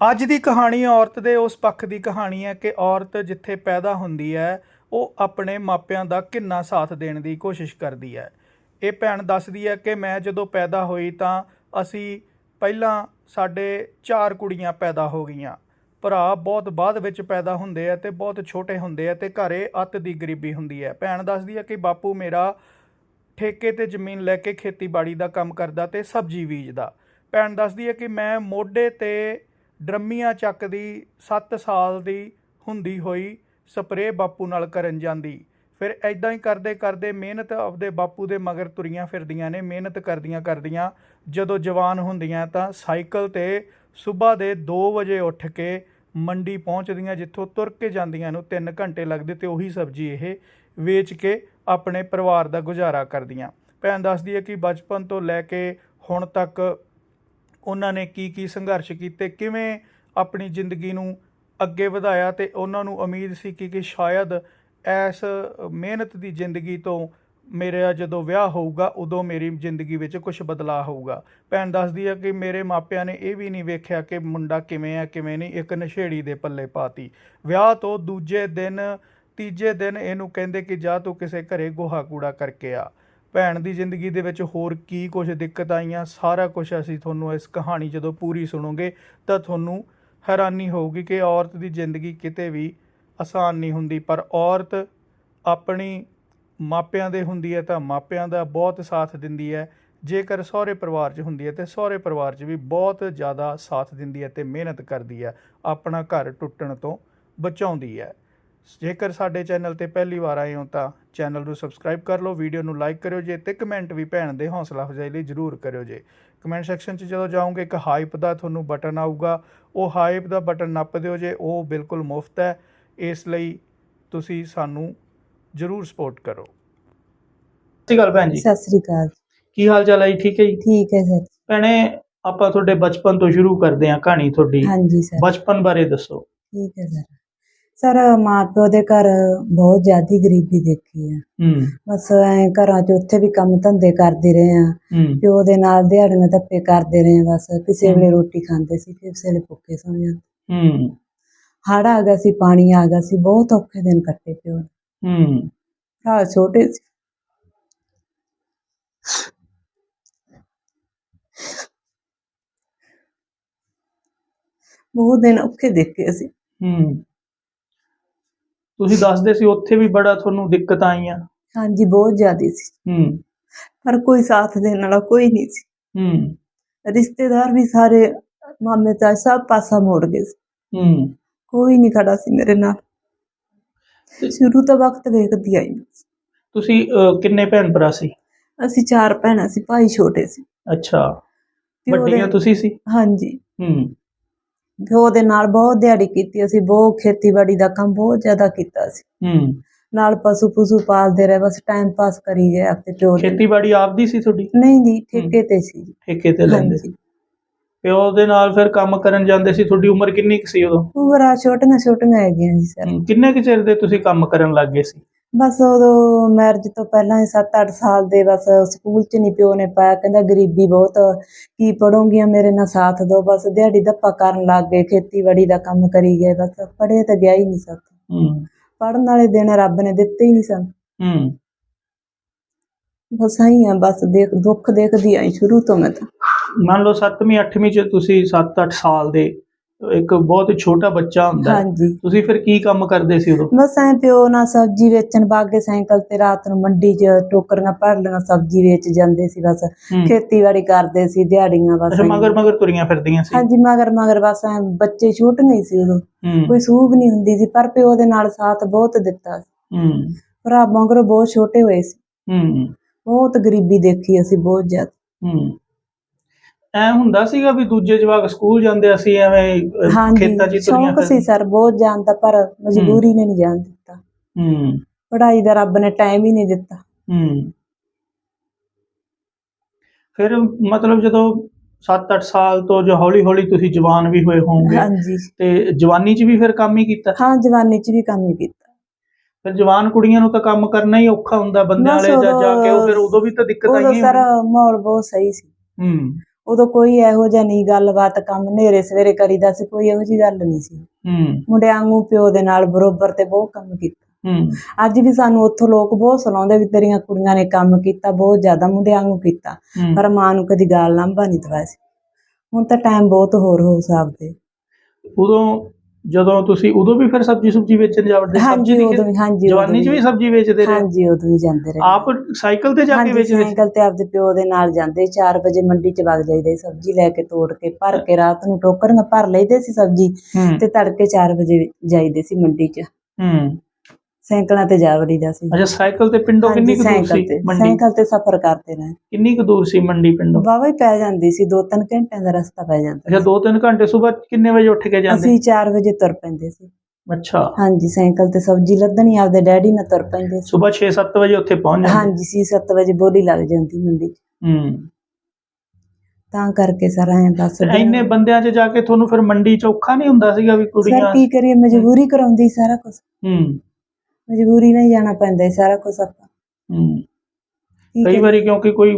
ਅੱਜ ਦੀ ਕਹਾਣੀ ਔਰਤ ਦੇ ਉਸ ਪੱਖ ਦੀ ਕਹਾਣੀ ਹੈ ਕਿ ਔਰਤ ਜਿੱਥੇ ਪੈਦਾ ਹੁੰਦੀ ਹੈ, ਉਹ ਆਪਣੇ ਮਾਪਿਆਂ ਦਾ ਕਿੰਨਾ ਸਾਥ ਦੇਣ ਦੀ ਕੋਸ਼ਿਸ਼ ਕਰਦੀ ਹੈ। ਇਹ ਭੈਣ ਦੱਸਦੀ ਹੈ ਕਿ ਮੈਂ ਜਦੋਂ ਪੈਦਾ ਹੋਈ ਤਾਂ ਅਸੀਂ ਪਹਿਲਾਂ ਸਾਡੇ ਚਾਰ ਕੁੜੀਆਂ ਪੈਦਾ ਹੋ ਗਈਆਂ। ਭਰਾ ਬਹੁਤ ਬਾਅਦ ਵਿੱਚ ਪੈਦਾ ਹੁੰਦੇ ਆ ਤੇ ਬਹੁਤ ਛੋਟੇ ਹੁੰਦੇ ਆ ਤੇ ਘਰੇ ਅੱਤ ਦੀ ਗਰੀਬੀ ਹੁੰਦੀ ਹੈ। ਭੈਣ ਦੱਸਦੀ ਹੈ ਕਿ ਬਾਪੂ ਮੇਰਾ ਠੇਕੇ ਤੇ ਜ਼ਮੀਨ ਲੈ ਕੇ ਖੇਤੀਬਾੜੀ ਦਾ ਕੰਮ ਕਰਦਾ ਤੇ ਸਬਜ਼ੀ ਬੀਜਦਾ। ਭੈਣ ਦੱਸਦੀ ਹੈ ਕਿ ਮੈਂ ਮੋਢੇ ਤੇ ਡਰਮੀਆਂ ਚੱਕਦੀ 7 ਸਾਲ ਦੀ ਹੁੰਦੀ ਹੋਈ ਸਪਰੇਅ ਬਾਪੂ ਨਾਲ ਕਰਨ ਜਾਂਦੀ। ਫਿਰ ਐਦਾਂ ਹੀ ਕਰਦੇ ਕਰਦੇ ਮਿਹਨਤ ਆਪਦੇ ਬਾਪੂ ਦੇ ਮਗਰ ਤੁਰੀਆਂ ਫਿਰਦੀਆਂ ਨੇ, ਮਿਹਨਤ ਕਰਦੀਆਂ ਕਰਦੀਆਂ ਜਦੋਂ ਜਵਾਨ ਹੁੰਦੀਆਂ ਤਾਂ ਸਾਈਕਲ ਤੇ ਸਵੇਰ ਦੇ 2 ਵਜੇ ਉੱਠ ਕੇ ਮੰਡੀ ਪਹੁੰਚਦੀਆਂ, ਜਿੱਥੋਂ ਤੁਰ ਕੇ ਜਾਂਦੀਆਂ ਨੂੰ 3 ਘੰਟੇ ਲੱਗਦੇ ਤੇ ਉਹੀ ਸਬਜ਼ੀ ਇਹ ਵੇਚ ਕੇ ਆਪਣੇ ਪਰਿਵਾਰ ਦਾ ਗੁਜ਼ਾਰਾ ਕਰਦੀਆਂ। ਭੈਣ ਦੱਸਦੀ ਹੈ ਕਿ ਬਚਪਨ ਤੋਂ ਲੈ ਕੇ ਹੁਣ ਤੱਕ ਉਹਨਾਂ ਨੇ ਕੀ ਕੀ ਸੰਘਰਸ਼ ਕੀਤੇ, ਕਿਵੇਂ ਆਪਣੀ ਜ਼ਿੰਦਗੀ ਨੂੰ ਅੱਗੇ ਵਧਾਇਆ ਤੇ ਉਹਨਾਂ ਨੂੰ ਉਮੀਦ ਸੀ ਕਿ ਕਿ ਸ਼ਾਇਦ ਇਸ ਮਿਹਨਤ ਦੀ ਜ਼ਿੰਦਗੀ ਤੋਂ ਮੇਰਾ ਜਦੋਂ ਵਿਆਹ ਹੋਊਗਾ, ਉਦੋਂ ਮੇਰੀ ਜ਼ਿੰਦਗੀ ਵਿੱਚ ਕੁਝ ਬਦਲਾਅ ਹੋਊਗਾ। ਭੈਣ ਦੱਸਦੀ ਹੈ ਕਿ ਮੇਰੇ ਮਾਪਿਆਂ ਨੇ ਇਹ ਵੀ ਨਹੀਂ ਵੇਖਿਆ ਕਿ ਮੁੰਡਾ ਕਿਵੇਂ ਆ, ਕਿਵੇਂ ਨਹੀਂ, ਇੱਕ ਨਸ਼ੇੜੀ ਦੇ ਪੱਲੇ ਪਾਤੀ। ਵਿਆਹ ਤੋਂ ਦੂਜੇ ਦਿਨ, ਤੀਜੇ ਦਿਨ ਇਹਨੂੰ ਕਹਿੰਦੇ ਕਿ ਜਾ ਤੂੰ ਕਿਸੇ ਘਰੇ ਗੋਹਾ ਕੂੜਾ ਕਰਕੇ ਆ। ਭੈਣ ਦੀ ਜ਼ਿੰਦਗੀ ਦੇ ਵਿੱਚ ਹੋਰ ਕੀ ਕੁਝ ਦਿੱਕਤ ਆਈਆਂ? ਸਾਰਾ ਕੁਝ ਅਸੀਂ ਤੁਹਾਨੂੰ ਇਸ ਕਹਾਣੀ ਜਦੋਂ ਪੂਰੀ ਸੁਣੋਗੇ ਤਾਂ ਤੁਹਾਨੂੰ ਹੈਰਾਨੀ ਹੋਊਗੀ ਕਿ ਔਰਤ ਦੀ ਜ਼ਿੰਦਗੀ ਕਿਤੇ ਵੀ ਆਸਾਨ ਨਹੀਂ ਹੁੰਦੀ। ਪਰ ਔਰਤ ਆਪਣੀ ਮਾਪਿਆਂ ਦੇ ਹੁੰਦੀ ਹੈ ਤਾਂ ਮਾਪਿਆਂ ਦਾ ਬਹੁਤ ਸਾਥ ਦਿੰਦੀ ਹੈ। ਜੇਕਰ ਸਹੁਰੇ ਪਰਿਵਾਰ 'ਚ ਹੁੰਦੀ ਹੈ ਤੇ ਸਹੁਰੇ ਪਰਿਵਾਰ 'ਚ ਵੀ ਬਹੁਤ ਜ਼ਿਆਦਾ ਸਾਥ ਦਿੰਦੀ ਹੈ ਤੇ ਮਿਹਨਤ ਕਰਦੀ ਹੈ। ਆਪਣਾ ਘਰ ਟੁੱਟਣ ਤੋਂ ਬਚਾਉਂਦੀ ਹੈ। ਜੇਕਰ ਸਾਡੇ ਚੈਨਲ ਤੇ ਪਹਿਲੀ ਵਾਰ ਆਏ ਹੋ ਤਾਂ ਚੈਨਲ ਨੂੰ ਸਬਸਕ੍ਰਾਈਬ ਕਰ ਲਓ ਵੀਡੀਓ ਨੂੰ ਲਾਈਕ ਕਰਿਓ ਜੇ ਤੇ ਕਮੈਂਟ ਵੀ ਭੈਣ ਦੇ ਹੌਸਲਾ ਅਫਜ਼ਾਈ ਲਈ ਜਰੂਰ ਕਰਿਓ ਜੇ। ਕਮੈਂਟ ਸੈਕਸ਼ਨ 'ਚ ਜਦੋਂ ਜਾਓਗੇ ਇੱਕ ਹਾਈਪ ਦਾ ਤੁਹਾਨੂੰ ਬਟਨ ਆਊਗਾ ਉਹ ਹਾਈਪ ਦਾ ਬਟਨ ਨੱਪ ਦਿਓ ਜੇ ਉਹ ਬਿਲਕੁਲ ਮੁਫਤ ਹੈ। ਇਸ ਲਈ ਤੁਸੀਂ ਸਾਨੂੰ ਜਰੂਰ ਸਪੋਰਟ ਕਰੋ। ਸਤਿ ਸ਼੍ਰੀ ਅਕਾਲ ਭੈਣ ਜੀ। ਸਤਿ ਸ੍ਰੀ ਅਕਾਲ। ਕੀ ਹਾਲ ਚਾਲ ਹੈ ਜੀ? ਠੀਕ ਹੈ ਜੀ? ਠੀਕ ਹੈ ਸਰ। ਭੈਣੇ ਆਪਾਂ ਤੁਹਾਡੇ ਬਚਪਨ ਤੋਂ ਸ਼ੁਰੂ ਕਰਦੇ ਹਾਂ ਕਹਾਣੀ ਤੁਹਾਡੀ। ਹਾਂਜੀ ਸਰ। ਬਚਪਨ ਬਾਰੇ ਦੱਸੋ। ਠੀਕ ਹੈ ਸਰ। ਸਰ ਮਾਂ ਪਿਓ ਦੇ ਘਰ ਬਹੁਤ ਜ਼ਿਆਦੀ ਗਰੀਬੀ ਦੇਖੀ ਹੂੰ। ਬਸ ਐ ਘਰਾਂ 'ਚ ਉੱਥੇ ਵੀ ਕੰਮ ਧੰਦੇ ਕਰਦੇ ਰਹੇ ਆ ਹੂੰ। ਪਿਓ ਦੇ ਨਾਲ ਦਿਹਾੜੀਆਂ ਧੱਪੇ ਕਰਦੇ ਰਹੇ ਆ ਬਸ। ਕਿਸੇ। ਵੇਲੇ ਰੋਟੀ ਖਾਂਦੇ ਸੀ ਕਿਸੇ ਵੇਲੇ ਭੁੱਖੇ ਸੌਂ ਜਾਂਦੇ। ਹੂੰ। ਹੜ੍ਹ ਆ ਗਿਆ ਸੀ ਪਾਣੀ ਆ ਗਿਆ ਸੀ ਬਹੁਤ ਔਖੇ ਦਿਨ ਕੱਟੇ ਪਿਓ ਨੇ। ਹੂੰ। ਭਰਾ ਛੋਟੇ ਸੀ। ਬਹੁਤ ਦਿਨ ਔਖੇ ਦੇਖੇ ਅਸੀਂ। ਹੂੰ। ਤੁਸੀਂ ਦੱਸਦੇ ਸੀ ਉੱਥੇ ਵੀ ਬੜਾ ਤੁਹਾਨੂੰ ਦਿੱਕਤ ਆਈਆਂ। ਹਾਂਜੀ ਬਹੁਤ ਜ਼ਿਆਦੀ ਸੀ। ਹੂੰ। ਪਰ ਕੋਈ ਸਾਥ ਦੇਣ ਵਾਲਾ ਕੋਈ ਨਹੀਂ ਸੀ। ਹੂੰ। ਰਿਸ਼ਤੇਦਾਰ ਵੀ ਸਾਰੇ ਮਾਮੇ ਤਾਂ ਸਭ ਪਾਸਾ ਮੋੜ ਗਏ ਸੀ। ਹੂੰ। ਕੋਈ ਨਹੀਂ ਖੜਾ ਸੀ ਮੇਰੇ ਨਾਲ। ਸ਼ੁਰੂ ਤੋਂ ਵਕਤ ਵੇਖਦੀ ਆਈ ਮੈਂ। ਤੁਸੀਂ ਅਹ, ਕਿੰਨੇ ਭੈਣ ਭਰਾ ਸੀ? ਅਸੀਂ ਚਾਰ ਭੈਣਾਂ ਸੀ ਭਾਈ ਛੋਟੇ ਸੀ। ਅੱਛਾ। ਪਿਓ ਦੇ- ਵੱਡੀਆਂ ਤੁਸੀਂ ਸੀ? ਹਾਂਜੀ। ਹੂੰ। ਪਿਓ ਦੇ ਨਾਲ ਬਹੁਤ ਦਿਹਾੜੀ ਕੀਤੀ ਅਸੀਂ ਬਹੁਤ ਖੇਤੀਬਾੜੀ ਦਾ ਕੰਮ ਬਹੁਤ ਜ਼ਿਆਦਾ ਕੀਤਾ ਸੀ। ਹੂੰ। ਨਾਲ ਪਸ਼ੂ ਪਸ਼ੂ ਪਾਲਦੇ ਰਹੇ ਬਸ ਟਾਈਮ ਪਾਸ ਕਰੀ ਗਏ ਆਪਣੇ ਪਿਓ ਦੇ ਖੇਤੀਬਾੜੀ ਆਪਦੀ ਸੀ ਤੁਹਾਡੀ? ਨਹੀਂ ਜੀ ਠੇਕੇ ਤੇ ਸੀ ਜੀ। ਠੇਕੇ ਤੇ ਲੈਂਦੇ ਹਾਂਜੀ। ਪਿਓ ਦੇ ਨਾਲ ਫਿਰ ਕੰਮ ਕਰਨ ਜਾਂਦੇ ਸੀ ਤੁਹਾਡੀ ਉਮਰ ਕਿੰਨੀ ਕੁ ਸੀ ਉਦੋਂ? ਉਮਰਾਂ ਛੋਟੀਆਂ ਛੋਟੀਆਂ ਹੈਗੀਆਂ ਜੀ ਸਰ। ਹੂੰ, ਕਿੰਨੇ ਕੁ ਚਿਰ ਦੇ ਤੁਸੀਂ ਕੰਮ ਕਰਨ ਲੱਗ ਗਏ ਸੀ? ਬਸ ਉਦੋਂ ਮੈਰਿਜ ਤੋਂ ਪਹਿਲਾਂ ਹੀ 7-8 ਸਾਲ ਦੇ ਬਸ ਸਕੂਲ ਚ ਨਹੀਂ ਪਿਓ ਨੇ ਪਾਇਆ। ਕਹਿੰਦਾ ਗਰੀਬੀ ਬਹੁਤ ਕੀ ਪੜੋਗੀਆਂ ਮੇਰੇ ਨਾਲ ਸਾਥ ਦਿਓ ਬਸ ਦਿਹਾੜੀ ਧੱਪਾ ਕਰਨ ਲੱਗ ਗਏ ਖੇਤੀਬਾੜੀ ਦਾ ਕੰਮ ਕਰੀ ਗਏ। ਬਸ ਪੜ੍ਹੇ ਤਾਂ ਗਿਆ ਹੀ ਨਹੀਂ ਹੂੰ। ਪੜਨ ਵਾਲੇ ਦਿਨ ਰੱਬ ਨੇ ਦਿੱਤੇ ਹੀ ਨਹੀਂ ਸਨ। ਹੂੰ। ਬਸ ਆਈ ਆ ਬਸ ਦੇਖ ਦੁੱਖ ਦੇਖਦੀ ਆਈ ਸ਼ੁਰੂ ਤੋਂ ਮੈਂ ਤਾਂ। ਮੰਨ ਲਓ 7ਵੀਂ 8ਵੀਂ ਚ ਤੁਸੀਂ 7-8 ਸਾਲ ਦੇ ਇੱਕ ਬਹੁਤ ਛੋਟਾ ਬੱਚਾ ਹੁੰਦਾ ਹੈ। ਹਾਂਜੀ। ਤੁਸੀਂ ਫਿਰ ਕੀ ਕੰਮ ਕਰਦੇ ਸੀ ਉਦੋਂ? ਬਸ ਐ ਪਿਓ ਨਾਲ ਸਬਜ਼ੀ ਵੇਚਣ ਬਾਗੇ ਸਾਈਕਲ ਤੇ ਰਾਤ ਨੂੰ ਮੰਡੀ 'ਚ ਟੋਕਰੀਆਂ ਭਰ ਲਈਆਂ ਸਬਜ਼ੀ ਵੇਚ ਜਾਂਦੇ ਸੀ ਬਸ। ਹੂੰ। ਖੇਤੀਬਾੜੀ ਕਰਦੇ ਸੀ ਦਿਹਾੜੀਆਂ ਬਸ ਅੱਛਾ ਮਗਰ ਮਗਰ ਤੁਰੀਆਂ ਫਿਰਦੀਆਂ ਸੀ। ਹਾਂਜੀ ਮਗਰ ਮਗਰ ਬਸ ਐਂ ਬੱਚੇ ਛੋਟੀਆਂ ਹੀ ਸੀ ਉਦੋਂ। ਹੂੰ। ਕੋਈ ਸੂਬ ਨਹੀਂ ਹੁੰਦੀ ਸੀ ਪਰ ਪਿਓ ਦੇ ਨਾਲ ਸਾਥ ਬਹੁਤ ਦਿੱਤਾ ਸੀ। ਹੂੰ। ਭਰਾ ਮਗਰੋਂ ਬਹੁਤ ਛੋਟੇ ਹੋਏ ਸੀ। ਹੂੰ। ਬਹੁਤ ਗਰੀਬੀ ਦੇਖੀ ਅਸੀਂ ਬਹੁਤ ਜ਼ਿਆਦਾ। ਹੂੰ। ਐ ਹੁੰਦਾ ਸੀਗਾ ਵੀ ਦੂਜੇ ਜਵਾਕ ਸਕੂਲ ਜਾਂਦੇ ਅਸੀਂ ਐਵੇਂ ਖੇਤਾਂ 'ਚ ਹੀ ਤੁਰੀਆਂ ਸ਼ੌਂਕ ਸੀ ਸਰ ਬਹੁਤ ਜਾਣ ਦਾ ਪਰ ਮਜਬੂਰੀ ਨੇ ਨਹੀਂ ਜਾਣ ਦਿੱਤਾ। ਹੂੰ। ਪੜ੍ਹਾਈ ਦਾ ਰੱਬ ਨੇ ਟਾਈਮ ਹੀ ਨਹੀਂ ਦਿੱਤਾ। ਹੂੰ। ਫਿਰ ਮਤਲਬ ਜਦੋਂ 7-8 ਸਾਲ ਤੋਂ ਜੋ ਹੌਲੀ ਹੌਲੀ ਤੁਸੀਂ ਜਵਾਨ ਵੀ ਹੋਏ ਹੋਵੋਗੇ ਹਾਂਜੀ। ਤੇ ਜਵਾਨੀ 'ਚ ਵੀ ਫਿਰ ਕੰਮ ਹੀ ਕੀਤਾ? ਹਾਂ ਜਵਾਨੀ 'ਚ ਵੀ ਕੰਮ ਹੀ ਕੀਤਾ। ਫਿਰ ਜਵਾਨ ਕੁੜੀਆਂ ਨੂੰ ਤਾਂ ਕੰਮ ਕਰਨਾ ਹੀ ਔਖਾ ਹੁੰਦਾ ਬੰਦਿਆਂ ਵਾਲੇ ਜਾ ਜਾ ਕੇ ਉਹ ਉਦੋਂ- ਫਿਰ ਉਦੋਂ ਵੀ ਤਾਂ ਦਿੱਕਤ ਉਦੋਂ ਆਈਆਂ ਸਰ ਮਾਹੌਲ ਬਹੁਤ ਸਹੀ ਸੀ। ਹੂੰ। ਉਦੋਂ ਕੋਈ ਇਹੋ ਜਿਹਾ ਨਹੀਂ ਗੱਲਬਾਤ ਕੰਮ ਨੇਰੇ ਸਵੇਰੇ ਕਰੀਦਾ ਸੀ ਕੋਈ ਇਹੋ ਜਿਹੀ ਗੱਲ ਨਹੀਂ ਸੀ। ਹੂੰ। ਮੁੰਡਿਆਂ ਨੂੰ ਪਿਓ ਦੇ ਨਾਲ ਬਰੋਬਰ ਤੇ ਬਹੁਤ ਕੰਮ ਕੀਤਾ। ਹੂੰ। ਅੱਜ ਵੀ ਸਾਨੂੰ ਉੱਥੋਂ ਲੋਕ ਬਹੁਤ ਸੁਣਾਉਂਦੇ ਵੀ ਤੇਰੀਆਂ ਕੁੜੀਆਂ ਨੇ ਕੰਮ ਕੀਤਾ ਬਹੁਤ ਜ਼ਿਆਦਾ ਮੁੰਡਿਆਂ ਨੂੰ ਕੀਤਾ ਪਰ ਮਾਂ ਨੂੰ ਕਦੀ ਗਾਲ ਲਾਂਭਾ ਨਹੀਂ ਦਵਾਇਆ ਸੀ। ਹੁਣ ਤਾਂ ਟਾਈਮ ਬਹੁਤ ਹੋਰ ਹੋ ਸਕਦੇ ਉਦੋਂ ਜਦੋਂ ਤੁਸੀਂ ਉਦੋਂ ਵੀ ਫਿਰ ਸਬਜ਼ੀ ਸੁਬਜੀ ਵੇਚਣ ਜਾਵੜਦੇ ਹਾਂਜੀ ਉਦੋਂ ਵੀ ਹਾਂਜੀ ਜਵਾਨੀ 'ਚ ਵੀ। ਸਬਜ਼ੀ ਵੇਚਦੇ ਰਹੇ? ਹਾਂਜੀ ਉਦੋਂ ਵੀ ਜਾਂਦੇ ਰਹੇ। ਆਪ ਸਾਈਕਲ ਤੇ ਜਾ ਕੇ ਵੇਚਦੇ ਸੀ? ਸਾਈਕਲ ਤੇ ਆਪਦੇ ਪਿਓ ਦੇ ਨਾਲ ਜਾਂਦੇ 4 ਵਜੇ ਮੰਡੀ ਚ ਵਗ ਜਾਈਦੇ ਸਬਜ਼ੀ ਲੈ ਕੇ ਤੋੜ ਕੇ ਭਰ ਕੇ ਰਾਤ ਨੂੰ ਟੋਕਰੀਆਂ ਭਰ ਲਈਦੇ ਸੀ ਸਬਜ਼ੀ ਤੇ ਤੜਕੇ 4 ਵਜੇ ਜਾਈਦੇ ਸੀ ਮੰਡੀ ਚ। ਹੂੰ। ਸਾਈਕਲਾਂ ਤੇ ਜਾ ਵੜੀਦਾ ਸੀ। ਅੱਛਾ ਸਾਈਕਲ ਤੇ ਪਿੰਡੋਂ ਕਿੰਨੀ ਕੁ ਦੂਰ ਸੀ ਮੰਡੀ? ਸਾਈਕਲ ਤੇ ਸਫ਼ਰ ਕਰਦੇ ਰਹੇ। ਕਿੰਨੀ ਕੁ ਦੂਰ ਸੀ ਮੰਡੀ ਪਿੰਡੋਂ? ਵਾਹਵਾ ਹੀ ਪੈ ਜਾਂਦੀ ਸੀ 2-3 ਘੰਟਿਆਂ ਦਾ ਰਸਤਾ ਪੈ ਜਾਂਦਾ ਅੱਛਾ 2-3 ਘੰਟੇ ਸਵੇਰ ਕਿੰਨੇ ਵਜੇ ਉੱਠ ਕੇ ਜਾਂਦੇ? ਅਸੀਂ 4 ਵਜੇ ਤੁਰ ਪੈਂਦੇ ਸੀ। ਅੱਛਾ। ਹਾਂਜੀ ਸਾਈਕਲ ਤੇ ਸਬਜ਼ੀ ਲੱਦਣੀ ਆਪਦੇ ਡੈਡੀ ਨਾਲ ਤੁਰ ਪੈਂਦੇ ਸੀ। ਸਵੇਰ 6-7 ਵਜੇ ਉੱਥੇ ਪਹੁੰਚ ਜਾਂਦੇ? ਹਾਂਜੀ ਸੀ 7 ਵਜੇ ਬੋਲੀ ਲੱਗ ਜਾਂਦੀ ਮੰਡੀ ਚ ਹੂੰ। ਤਾਂ ਕਰਕੇ ਸਾਰਾ ਐ ਬਸ ਇੰਨੇ ਬੰਦਿਆਂ 'ਚ ਜਾ ਕੇ ਤੁਹਾਨੂੰ ਫਿਰ ਮੰਡੀ 'ਚ ਔਖਾ ਨਹੀਂ ਹੁੰਦਾ ਸੀਗਾ ਵੀ ਸਰ ਕੁੜੀਆਂ ਕੀ ਕਰੀਏ ਮਜਬੂਰੀ ਕਰਾਉਂਦੀ ਸਾਰਾ ਕੁਝ ਹੂੰ। ਮਜਬੂਰੀ ਨਾਲ ਹੀ ਜਾਣਾ ਪੈਂਦਾ ਹੈ ਸਾਰਾ ਕੁਝ ਆਪਾਂ ਹੂੰ ਕਈ? ਵਾਰੀ ਕਿਉਂਕਿ ਕੋਈ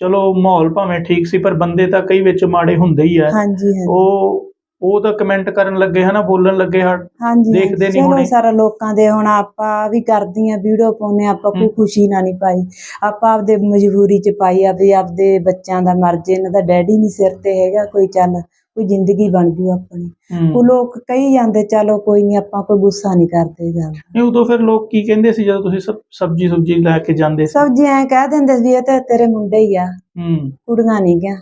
ਚਲੋ ਮਾਹੌਲ ਭਾਵੇਂ ਠੀਕ ਸੀ ਪਰ ਬੰਦੇ ਤਾਂ ਕਈ ਵਿੱਚ ਮਾੜੇ ਹੁੰਦੇ ਹੀ ਆ ਹਾਂਜੀ ਹਾਂਜੀ ਉਹ ਉਹ ਤਾਂ ਕਮੈਂਟ ਕਰਨ ਲੱਗੇ ਹਨਾ ਬੋਲਣ ਲੱਗੇ ਹਾਂਜੀ ਦੇਖਦੇ ਹਾਂਜੀ। ਨੀ ਚਲੋ ਹੋਣੇ। ਸਾਰਾ ਲੋਕਾਂ ਦੇ ਹੁਣ ਆਪਾਂ ਵੀ ਕਰਦੀਆਂ ਵੀਡੀਓ ਪਾਉਨੇ ਆਪਾਂ ਕੋਈ। ਖੁਸ਼ੀ ਨਾਲ ਨਹੀਂ ਪਾਈ ਆਪਾਂ ਆਪਦੇ ਮਜਬੂਰੀ ਚ ਪਾਈ ਆ ਵੀ ਆਪਦੇ ਬੱਚਿਆਂ ਦਾ ਮਰ ਜੇ ਇਹਨਾਂ ਦਾ ਡੈਡੀ ਨਹੀਂ ਸਿਰ ਤੇ ਹੈਗਾ ਕੋਈ ਚੱਲ ਕੋਈ ਜ਼ਿੰਦਗੀ ਬਣ ਜੂ ਆਪਣੀ। ਉਹ ਲੋਕ ਕਹੀ ਜਾਂਦੇ ਚਲੋ ਕੋਈ ਨਹੀਂ ਆਪਾਂ ਕੋਈ ਗੁੱਸਾ ਨਹੀਂ ਕਰਦੇ ਗੱਲ ਨਹੀਂ ਉਦੋਂ ਫਿਰ ਲੋਕ ਕੀ ਕਹਿੰਦੇ ਸੀ ਜਦੋਂ ਤੁਸੀਂ ਸਬ ਸਬਜੀ ਸੁਬਜੀ ਲੈ ਕੇ ਜਾਂਦੇ ਸੀ? ਸਬਜ਼ੀ ਐ ਕਹਿ ਦਿੰਦੇ ਸੀ ਇਹ ਤਾਂ ਤੇਰੇ ਮੁੰਡੇ ਹੀ ਆ। ਹੂੰ। ਕੁੜੀਆਂ ਨਹੀਂ ਗਿਆ।